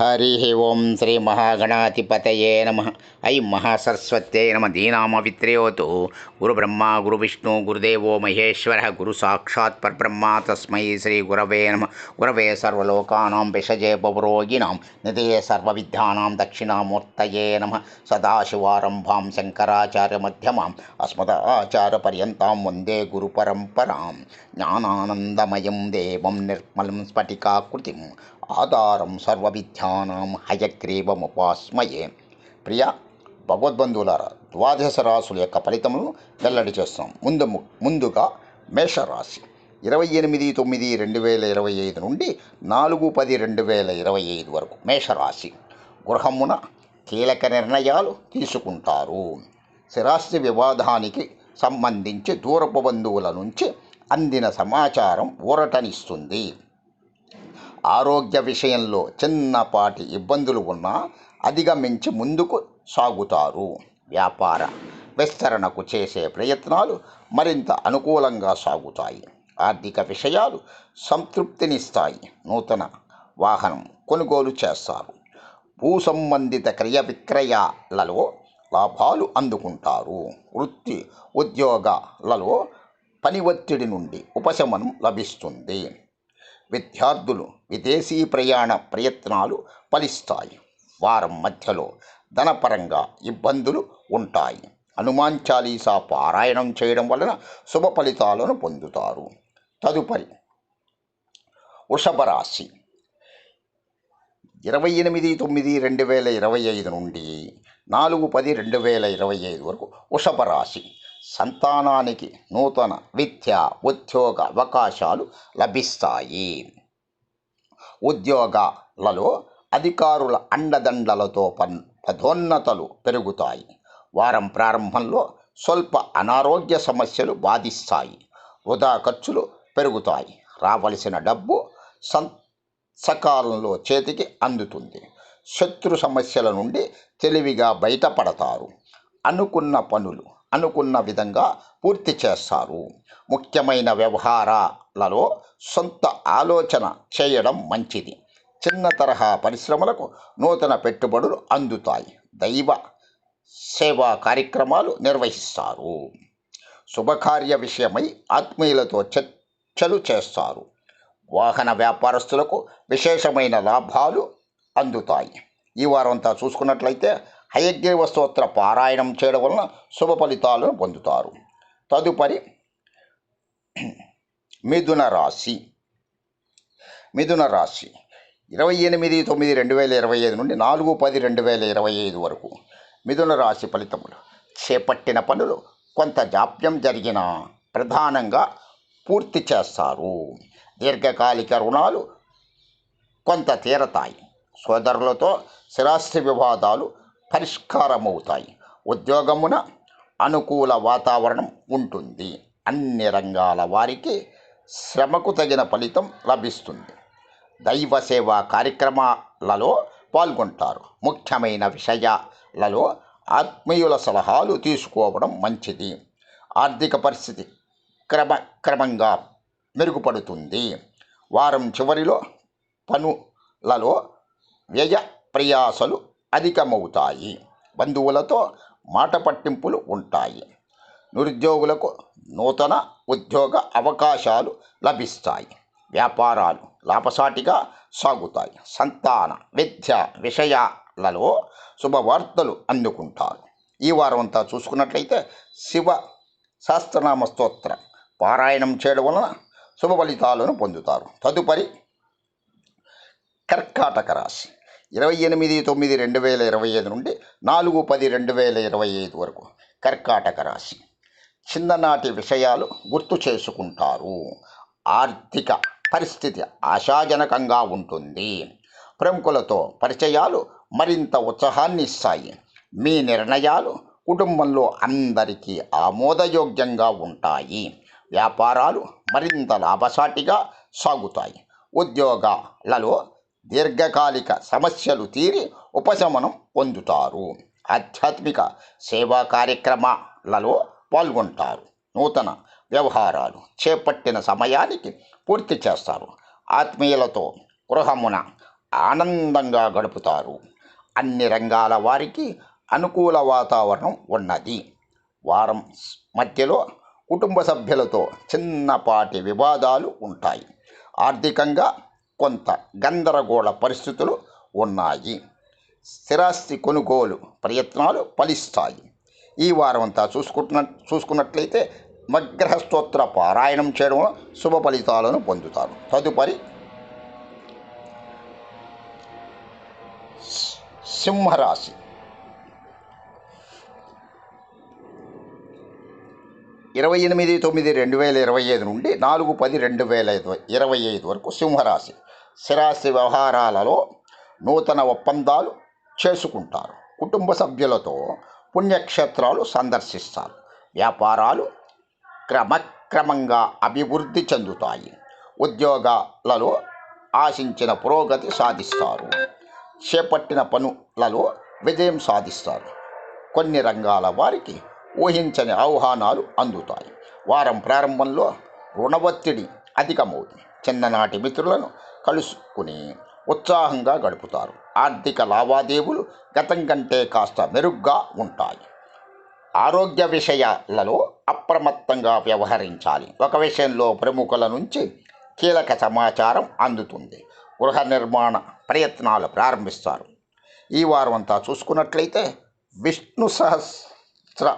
హరి ఓం శ్రీ మహాగణాధిపతయే నమ. ఐ మహాసరస్వత్యై నమ దీనామవిత్రయోతు. గురుబ్రహ్మ గురు విష్ణు గురుదేవో మహేశ్వర. గురు సాక్షాత్ పరబ్రహ్మ తస్మై శ్రీ గురవే నమ. గురవే సర్వలోకానాం విషజే భవరోగిణాం నిధయే సర్వవిద్యానాం దక్షిణామూర్తయే నమ. సదాశివారంభాం శంకరాచార్యమధ్యమాం అస్మదాచార్యపర్యంతాం వందే గురుపరంపరాం జ్ఞానానందమయం దేవం నిర్మలం స్ఫటికాకృతిం. ఆధారం సర్వవిద్యానాం హయగ్రీవముపాస్మయే. ప్రియ భగవద్బంధువులారా ద్వాదశ రాసుల యొక్క ఫలితములను వెల్లడి చేస్తాం. ముందు ముందుగా మేషరాశి. ఇరవై ఎనిమిది తొమ్మిది రెండు వేల ఇరవై ఐదు నుండి నాలుగు పది రెండు వేల ఇరవై ఐదు వరకు మేషరాశి. గృహమున కీలక నిర్ణయాలు తీసుకుంటారు. స్థిరాస్తి వివాదానికి సంబంధించి దూరపు బంధువుల నుంచి అందిన సమాచారం ఊరటనిస్తుంది. ఆరోగ్య విషయంలో చిన్నపాటి ఇబ్బందులు ఉన్నా అధిగమించి ముందుకు సాగుతారు. వ్యాపార విస్తరణకు చేసే ప్రయత్నాలు మరింత అనుకూలంగా సాగుతాయి. ఆర్థిక విషయాలు సంతృప్తినిస్తాయి. నూతన వాహనం కొనుగోలు చేస్తారు. భూ సంబంధిత క్రియ విక్రయాలలో లాభాలు అందుకుంటారు. వృత్తి ఉద్యోగాలలో పని ఒత్తిడి నుండి ఉపశమనం లభిస్తుంది. విద్యార్థులు విదేశీ ప్రయాణ ప్రయత్నాలు ఫలిస్తాయి. వారం మధ్యలో ధనపరంగా ఇబ్బందులు ఉంటాయి. హనుమాన్ చాలీసా పారాయణం చేయడం వలన శుభ ఫలితాలను పొందుతారు. తదుపరి వృషభ రాశి. ఇరవై ఎనిమిది తొమ్మిది రెండు వేల ఇరవై ఐదు నుండి నాలుగు పది రెండు వేల ఇరవై ఐదు వరకు వృషభ రాశి. సంతానానికి నూతన విద్య ఉద్యోగ అవకాశాలు లభిస్తాయి. ఉద్యోగాలలో అధికారుల అండదండలతో పన్ పదోన్నతలు పెరుగుతాయి. వారం ప్రారంభంలో స్వల్ప అనారోగ్య సమస్యలు బాధిస్తాయి. వృధా ఖర్చులు పెరుగుతాయి. రావలసిన డబ్బు సం సకాలంలో చేతికి అందుతుంది. శత్రు సమస్యల నుండి తెలివిగా బయటపడతారు. అనుకున్న పనులు అనుకున్న విధంగా పూర్తి చేస్తారు. ముఖ్యమైన వ్యవహారాలలో సొంత ఆలోచన చేయడం మంచిది. చిన్న తరహా పరిశ్రమలకు నూతన పెట్టుబడులు అందుతాయి. దైవ సేవా కార్యక్రమాలు నిర్వహిస్తారు. శుభకార్య విషయమై ఆత్మీయులతో చర్చలు చేస్తారు. వాహన వ్యాపారస్తులకు విశేషమైన లాభాలు అందుతాయి. ఈ వారంతా చూసుకున్నట్లయితే హయగ్రీవ స్తోత్ర పారాయణం చేయడం వలన శుభ ఫలితాలను పొందుతారు. తదుపరి మిథున రాశి. మిథున రాశి. ఇరవై ఎనిమిది తొమ్మిది రెండు వేల ఇరవై ఐదు నుండి నాలుగు పది రెండు వేల ఇరవై ఐదు వరకు మిథున రాశి ఫలితములు. చేపట్టిన పనులు కొంత జాప్యం జరిగిన ప్రధానంగా పూర్తి చేస్తారు. దీర్ఘకాలిక రుణాలు కొంత తీరతాయి. సోదరులతో స్థిరాస్తి వివాదాలు పరిష్కారమవుతాయి. ఉద్యోగమున అనుకూల వాతావరణం ఉంటుంది. అన్ని రంగాల వారికి శ్రమకు తగిన ఫలితం లభిస్తుంది. దైవ సేవా కార్యక్రమాలలో పాల్గొంటారు. ముఖ్యమైన విషయాలలో ఆత్మీయుల సలహాలు తీసుకోవడం మంచిది. ఆర్థిక పరిస్థితి క్రమ క్రమంగా మెరుగుపడుతుంది. వారం చివరిలో పనులలో వ్యయ ప్రయాసలు అధికమవుతాయి. బంధువులతో మాట పట్టింపులు ఉంటాయి. నిరుద్యోగులకు నూతన ఉద్యోగ అవకాశాలు లభిస్తాయి. వ్యాపారాలు లాభసాటిగా సాగుతాయి. సంతాన విద్య విషయాలలో శుభవార్తలు అందుకుంటారు. ఈ వారం అంతా చూసుకున్నట్లయితే శివ సహస్రనామ స్తోత్రం పారాయణం చేయడం వలన శుభ ఫలితాలను పొందుతారు. తదుపరి కర్కాటక రాశి. ఇరవై ఎనిమిది తొమ్మిది రెండు వేల ఇరవై ఐదు నుండి నాలుగు పది రెండు వేల ఇరవై ఐదు వరకు కర్కాటక రాశి. చిన్ననాటి విషయాలు గుర్తు చేసుకుంటారు. ఆర్థిక పరిస్థితి ఆశాజనకంగా ఉంటుంది. ప్రముఖులతో పరిచయాలు మరింత ఉత్సాహాన్ని ఇస్తాయి మీ నిర్ణయాలు కుటుంబంలో అందరికీ ఆమోదయోగ్యంగా ఉంటాయి. వ్యాపారాలు మరింత లాభసాటిగా సాగుతాయి. ఉద్యోగాలలో దీర్ఘకాలిక సమస్యలు తీరి ఉపశమనం పొందుతారు. ఆధ్యాత్మిక సేవా కార్యక్రమాలలో పాల్గొంటారు. నూతన వ్యవహారాలు చేపట్టిన సమయానికి పూర్తి చేస్తారు. ఆత్మీయులతో గృహమున ఆనందంగా గడుపుతారు. అన్ని రంగాల వారికి అనుకూల వాతావరణం ఉన్నది. వారం మధ్యలో కుటుంబ సభ్యులతో చిన్నపాటి వివాదాలు ఉంటాయి. ఆర్థికంగా కొంత గందరగోళ పరిస్థితులు ఉన్నాయి. స్థిరాస్తి కొనుగోలు ప్రయత్నాలు ఫలిస్తాయి. ఈ వారం అంతా చూసుకుంటున్న చూసుకున్నట్లయితే నవగ్రహ స్తోత్ర పారాయణం చేయడం శుభ ఫలితాలను పొందుతారు. తదుపరి సింహరాశి. ఇరవై ఎనిమిది తొమ్మిది రెండు వేల ఇరవై ఐదు నుండి నాలుగు పది రెండు వేల ఇరవై ఐదు వరకు సింహరాశి. స్థిరాస్తి వ్యవహారాలలో నూతన ఒప్పందాలు చేసుకుంటారు. కుటుంబ సభ్యులతో పుణ్యక్షేత్రాలు సందర్శిస్తారు. వ్యాపారాలు క్రమక్రమంగా అభివృద్ధి చెందుతాయి. ఉద్యోగాలలో ఆశించిన పురోగతి సాధిస్తారు. చేపట్టిన పనులలో విజయం సాధిస్తారు. కొన్ని రంగాల వారికి ఊహించని ఆహ్వానాలు అందుతాయి. వారం ప్రారంభంలో రుణ ఒత్తిడి అధికమవుతుంది. చిన్ననాటి మిత్రులను కలుసుకుని ఉత్సాహంగా గడుపుతారు. ఆర్థిక లావాదేవీలు గతం కంటే కాస్త మెరుగ్గా ఉంటాయి. ఆరోగ్య విషయాలలో అప్రమత్తంగా వ్యవహరించాలి. ఒక విషయంలో ప్రముఖుల నుంచి కీలక సమాచారం అందుతుంది. గృహ నిర్మాణ ప్రయత్నాలు ప్రారంభిస్తారు. ఈ వారం అంతా చూసుకున్నట్లయితే విష్ణు సహస్ర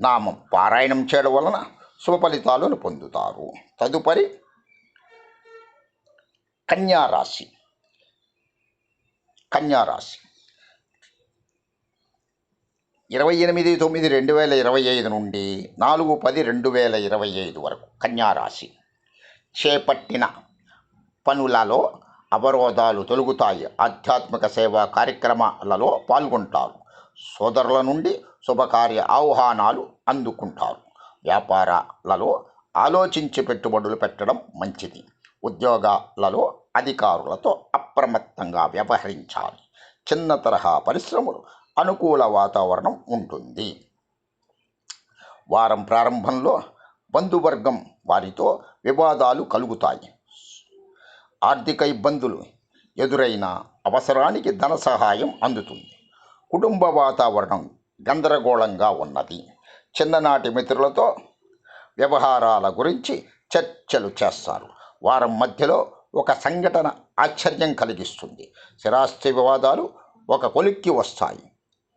నామం పారాయణం చేయడం వలన శుభఫలితాలను పొందుతారు. తదుపరి కన్యారాశి. కన్యారాశి. ఇరవై ఎనిమిది తొమ్మిది రెండు వేల ఇరవై ఐదు నుండి నాలుగు పది రెండు వేల ఇరవై ఐదు వరకు కన్యారాశి. చేపట్టిన పనులలో అవరోధాలు తొలగుతాయి. ఆధ్యాత్మిక సేవా కార్యక్రమాలలో పాల్గొంటారు. సోదరుల నుండి శుభకార్య ఆహ్వానాలు అందుకుంటారు. వ్యాపారాలలో ఆలోచించి పెట్టుబడులు పెట్టడం మంచిది. ఉద్యోగాలలో అధికారులతో అప్రమత్తంగా వ్యవహరించాలి. చిన్న తరహా పరిశ్రమలు అనుకూల వాతావరణం ఉంటుంది. వారం ప్రారంభంలో బంధువర్గం వారితో వివాదాలు కలుగుతాయి. ఆర్థిక ఇబ్బందులు ఎదురైన అవసరానికి ధన సహాయం అందుతుంది. కుటుంబ వాతావరణం గందరగోళంగా ఉన్నది. చిన్ననాటి మిత్రులతో వ్యవహారాల గురించి చర్చలు చేస్తారు. వారం మధ్యలో ఒక సంఘటన ఆశ్చర్యం కలిగిస్తుంది. స్థిరాస్తి వివాదాలు ఒక కొలిక్కి వస్తాయి.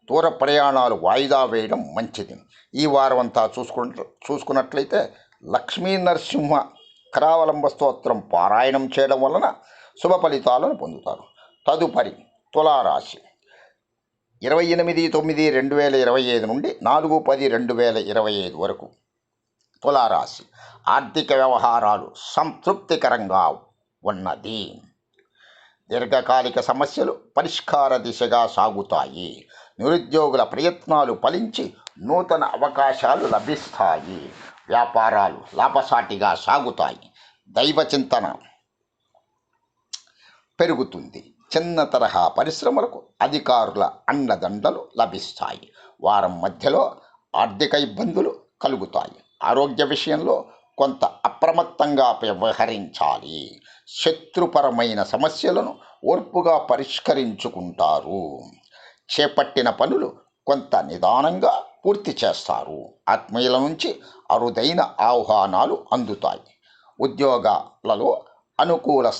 దూర ప్రయాణాలు వాయిదా వేయడం మంచిది. ఈ వారం అంతా చూసుకున్న చూసుకున్నట్లయితే లక్ష్మీ నరసింహ కరావలంబ స్తోత్రం పారాయణం చేయడం వలన శుభ ఫలితాలను పొందుతారు. తదుపరి తులారాశి. ఇరవై ఎనిమిది తొమ్మిది రెండు వేల ఇరవై ఐదు నుండి నాలుగు పది రెండు వేల ఇరవై ఐదు వరకు. తులారాశి. ఆర్థిక వ్యవహారాలు సంతృప్తికరంగా ఉన్నది. దీర్ఘకాలిక సమస్యలు పరిష్కార దిశగా సాగుతాయి. నిరుద్యోగుల ప్రయత్నాలు ఫలించి నూతన అవకాశాలు లభిస్తాయి. వ్యాపారాలు లాభసాటిగా సాగుతాయి. దైవ చింతన పెరుగుతుంది. చిన్న తరహా పరిశ్రమలకు అధికారుల అండదండలు లభిస్తాయి. వారం మధ్యలో ఆర్థిక ఇబ్బందులు కలుగుతాయి. ఆరోగ్య విషయంలో కొంత అప్రమత్తంగా వ్యవహరించాలి. శత్రుపరమైన సమస్యలను ఓర్పుగా పరిష్కరించుకుంటారు. చేపట్టిన పనులు కొంత నిదానంగా పూర్తి చేస్తారు. ఆత్మీయుల నుంచి అరుదైన ఆహ్వానాలు అందుతాయి. ఉద్యోగాలలో అనుకూల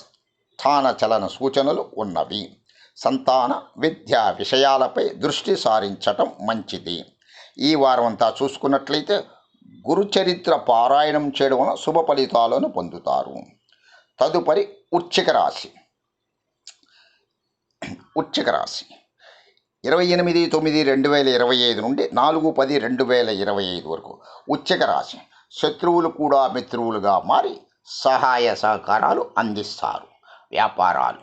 స్థాన చలన సూచనలు ఉన్నవి. సంతాన విద్యా విషయాలపై దృష్టి సారించటం మంచిది. ఈ వారం అంతా చూసుకున్నట్లయితే గురుచరిత్ర పారాయణం చేయడం వలన శుభ ఫలితాలను పొందుతారు. తదుపరి ఉచ్చిక రాశి. ఉచ్చిక రాశి. ఇరవై ఎనిమిది తొమ్మిది రెండు వేల ఇరవై ఐదు నుండి నాలుగు పది రెండు వేల ఇరవై ఐదు వరకు ఉచ్చిక రాశి. శత్రువులు కూడా మిత్రువులుగా మారి సహాయ సహకారాలు అందిస్తారు. వ్యాపారాలు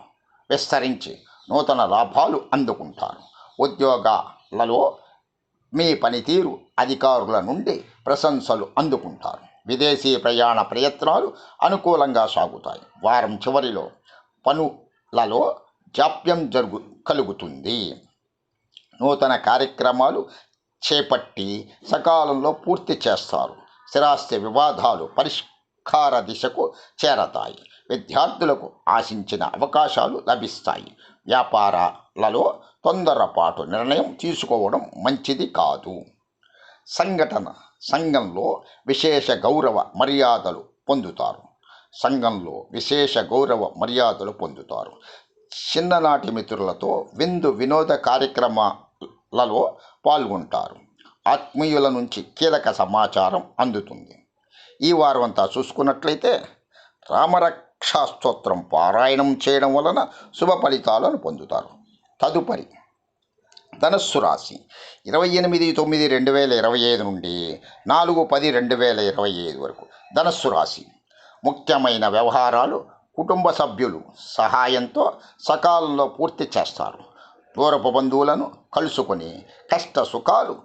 విస్తరించి నూతన లాభాలు అందుకుంటారు. ఉద్యోగాలలో మీ పనితీరు అధికారుల నుండి ప్రశంసలు అందుకుంటారు. విదేశీ ప్రయాణ ప్రయత్నాలు అనుకూలంగా సాగుతాయి. వారం చివరిలో పనులలో జాప్యం జరుగు కలుగుతుంది. నూతన కార్యక్రమాలు చేపట్టి సకాలంలో పూర్తి చేస్తారు. స్థిరాస్తి వివాదాలు పరిష్కార దిశకు చేరతాయి. విద్యార్థులకు ఆశించిన అవకాశాలు లభిస్తాయి. వ్యాపారాలలో తొందరపాటు నిర్ణయం తీసుకోవడం మంచిది కాదు. సంఘటన సంఘంలో విశేష గౌరవ మర్యాదలు పొందుతారు. సంఘంలో విశేష గౌరవ మర్యాదలు పొందుతారు. చిన్ననాటి మిత్రులతో విందు వినోద కార్యక్రమాలలో పాల్గొంటారు. ఆత్మీయుల నుంచి కీలక సమాచారం అందుతుంది. ఈ వారం అంతా చూసుకున్నట్లయితే రామరక్ స్తోత్రం పారాయణం చేయడం వలన శుభ ఫలితాలను పొందుతారు. తదుపరి ధనస్సు రాశి. ఇరవై ఎనిమిది తొమ్మిది రెండు వేల ఇరవై ఐదు నుండి నాలుగు పది రెండు వేల ఇరవై ఐదు వరకు ధనస్సు రాశి. ముఖ్యమైన వ్యవహారాలు కుటుంబ సభ్యులు సహాయంతో సకాలంలో పూర్తి చేస్తారు. దూరపు బంధువులను కలుసుకొని కష్ట సుఖాలు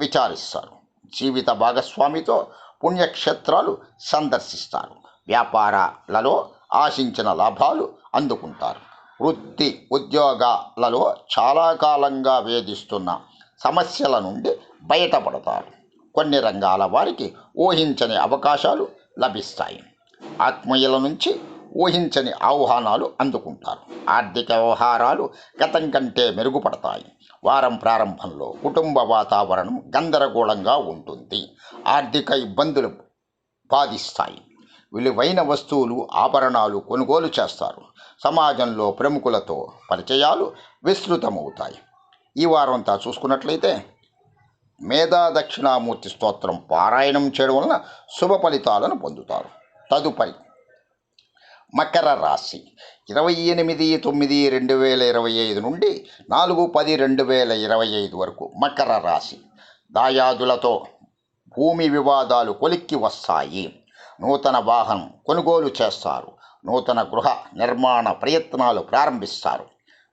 విచారిస్తారు. జీవిత భాగస్వామితో పుణ్యక్షేత్రాలు సందర్శిస్తారు. వ్యాపారాలలో ఆశించిన లాభాలు అందుకుంటారు. వృత్తి ఉద్యోగాలలో చాలా కాలంగా వేధిస్తున్న సమస్యల నుండి బయటపడతారు. కొన్ని రంగాల వారికి ఊహించని అవకాశాలు లభిస్తాయి. ఆత్మీయుల నుంచి ఊహించని ఆహ్వానాలు అందుకుంటారు. ఆర్థిక వ్యవహారాలు గతం కంటే మెరుగుపడతాయి. వారం ప్రారంభంలో కుటుంబ వాతావరణం గందరగోళంగా ఉంటుంది. ఆర్థిక ఇబ్బందులు బాధిస్తాయి. విలువైన వస్తువులు ఆభరణాలు కొనుగోలు చేస్తారు. సమాజంలో ప్రముఖులతో పరిచయాలు విస్తృతమవుతాయి. ఈ వారంతా చూసుకున్నట్లయితే మేధా దక్షిణామూర్తి స్తోత్రం పారాయణం చేయడం వలన శుభ ఫలితాలను పొందుతారు. తదుపరి మకర రాశి. ఇరవై ఎనిమిది తొమ్మిది రెండు వేల ఇరవై ఐదు నుండి నాలుగు పది రెండు వేల ఇరవై ఐదు వరకు మకర రాశి. దాయాదులతో భూమి వివాదాలు కొలిక్కి వస్తాయి. నూతన వాహనం కొనుగోలు చేస్తారు. నూతన గృహ నిర్మాణ ప్రయత్నాలు ప్రారంభిస్తారు.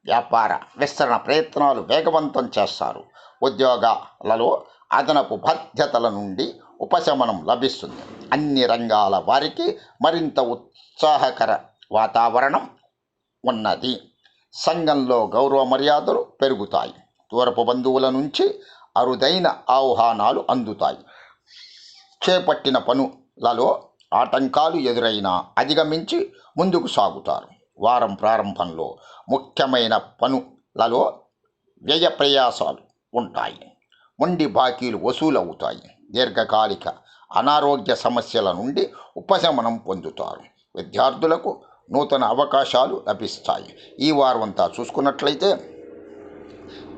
వ్యాపార విస్తరణ ప్రయత్నాలు వేగవంతం చేస్తారు. ఉద్యోగాలలో అదనపు బాధ్యతల నుండి ఉపశమనం లభిస్తుంది. అన్ని రంగాల వారికి మరింత ఉత్సాహకర వాతావరణం ఉన్నది. సంఘంలో గౌరవ మర్యాదలు పెరుగుతాయి. దూరపు బంధువుల నుంచి అరుదైన ఆహ్వానాలు అందుతాయి. చేపట్టిన పనులలో ఆటంకాలు ఎదురైనా అధిగమించి ముందుకు సాగుతారు. వారం ప్రారంభంలో ముఖ్యమైన పనులలో వ్యయ ప్రయాసాలు ఉంటాయి. మొండి బాకీలు వసూలవుతాయి. దీర్ఘకాలిక అనారోగ్య సమస్యల నుండి ఉపశమనం పొందుతారు. విద్యార్థులకు నూతన అవకాశాలు లభిస్తాయి. ఈ వారం అంతా చూసుకున్నట్లయితే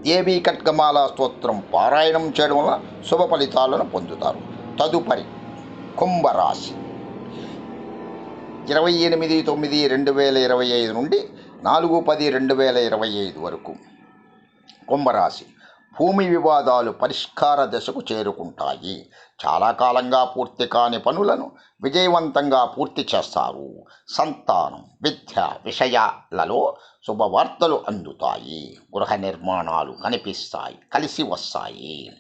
దేవీ కట్గమాల స్తోత్రం పారాయణం చేయడం వల్ల శుభ ఫలితాలను పొందుతారు. తదుపరి కుంభరాశి. ఇరవై ఎనిమిది తొమ్మిది రెండు వేల ఇరవై ఐదు నుండి నాలుగు పది రెండు వేల ఇరవై ఐదు వరకు కుంభరాశి. భూమి వివాదాలు పరిష్కార దశకు చేరుకుంటాయి. చాలా కాలంగా పూర్తి కాని పనులను విజయవంతంగా పూర్తి చేస్తారు. సంతానం విద్య విషయాలలో శుభవార్తలు అందుతాయి. గృహ నిర్మాణాలు కనిపిస్తాయి కలిసి వస్తాయి.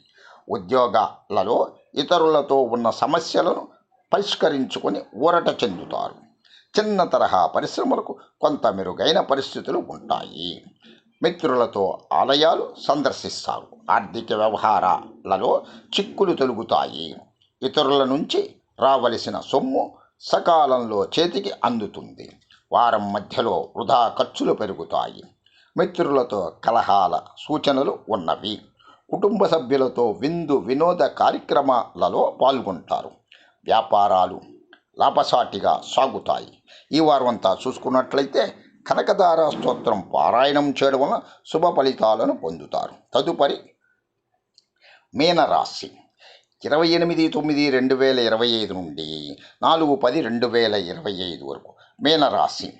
ఉద్యోగాలలో ఇతరులతో ఉన్న సమస్యలను పరిష్కరించుకొని ఊరట చెందుతారు. చిన్న తరహా పరిశ్రమలకు కొంత మెరుగైన పరిస్థితులు ఉంటాయి. మిత్రులతో ఆలయాలు సందర్శిస్తారు. ఆర్థిక వ్యవహారాలలో చిక్కులు తొలుగుతాయి. ఇతరుల నుంచి రావలసిన సొమ్ము సకాలంలో చేతికి అందుతుంది. వారం మధ్యలో వృధా ఖర్చులు పెరుగుతాయి. మిత్రులతో కలహాల సూచనలు ఉన్నవి. కుటుంబ సభ్యులతో విందు వినోద కార్యక్రమాలలో పాల్గొంటారు. వ్యాపారాలు లాభసాటిగా సాగుతాయి. ఈ వారం అంతా చూసుకున్నట్లయితే కనకదార స్తోత్రం పారాయణం చేయడం వలన శుభ ఫలితాలను పొందుతారు. తదుపరి మీనరాశి. ఇరవై ఎనిమిది తొమ్మిది రెండు వేల ఇరవై ఐదు నుండి నాలుగు పది రెండు వేల ఇరవై ఐదు వరకు మీనరాశి.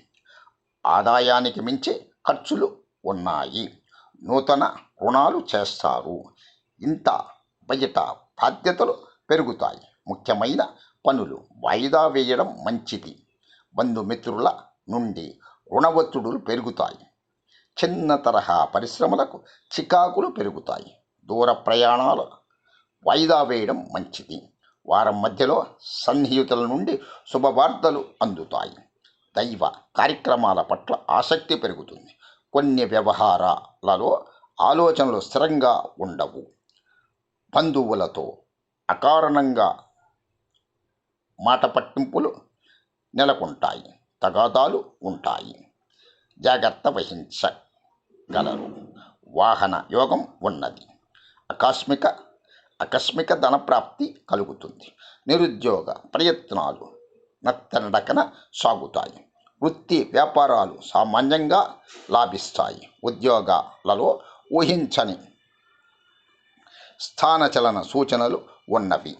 ఆదాయానికి మించి ఖర్చులు ఉన్నాయి. నూతన రుణాలు చేస్తారు. ఇంత బయట బాధ్యతలు పెరుగుతాయి. ముఖ్యమైన పనులు వాయిదా వేయడం మంచిది. బంధుమిత్రుల నుండి రుణ ఒత్తిడులు పెరుగుతాయి. చిన్న తరహా పరిశ్రమలకు చికాకులు పెరుగుతాయి. దూర ప్రయాణాలు వాయిదా వేయడం మంచిది. వారం మధ్యలో సన్నిహితుల నుండి శుభవార్తలు అందుతాయి. దైవ కార్యక్రమాల పట్ల ఆసక్తి పెరుగుతుంది. కొన్ని వ్యవహారాలలో ఆలోచనలు స్థిరంగా ఉండవు. బంధువులతో అకారణంగా మాట పట్టింపులు నెలకొంటాయి తగాదాలు ఉంటాయి. జాగ్రత్త వహించగలరు. వాహన యోగం ఉన్నది. ఆకస్మిక ఆకస్మిక ధనప్రాప్తి కలుగుతుంది. నిరుద్యోగ ప్రయత్నాలు నత్తనడకన సాగుతాయి. వృత్తి వ్యాపారాలు సామాన్యంగా లాభిస్తాయి. ఉద్యోగాలలో ఊహించని స్థానచలన సూచనలు ఉన్నవి.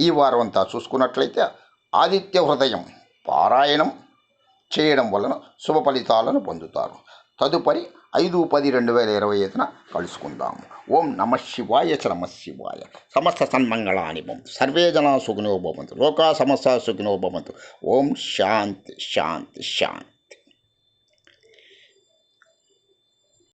ఈ వారం అంతా చూసుకున్నట్లయితే ఆదిత్య హృదయం పారాయణం చేయడం వలన శుభ ఫలితాలను పొందుతారు. తదుపరి ఐదు పది రెండు వేల ఇరవై ఐదున కలుసుకుందాము ఓం నమ శివాయ చ నమ శివాయ. సమస్త సన్మంగళాని భవంతు. సర్వే జనా సుఖినో భవంతు. లోకా సమస్త సుఖినో భవంతు. ఓం శాంతి శాంతి శాంతి.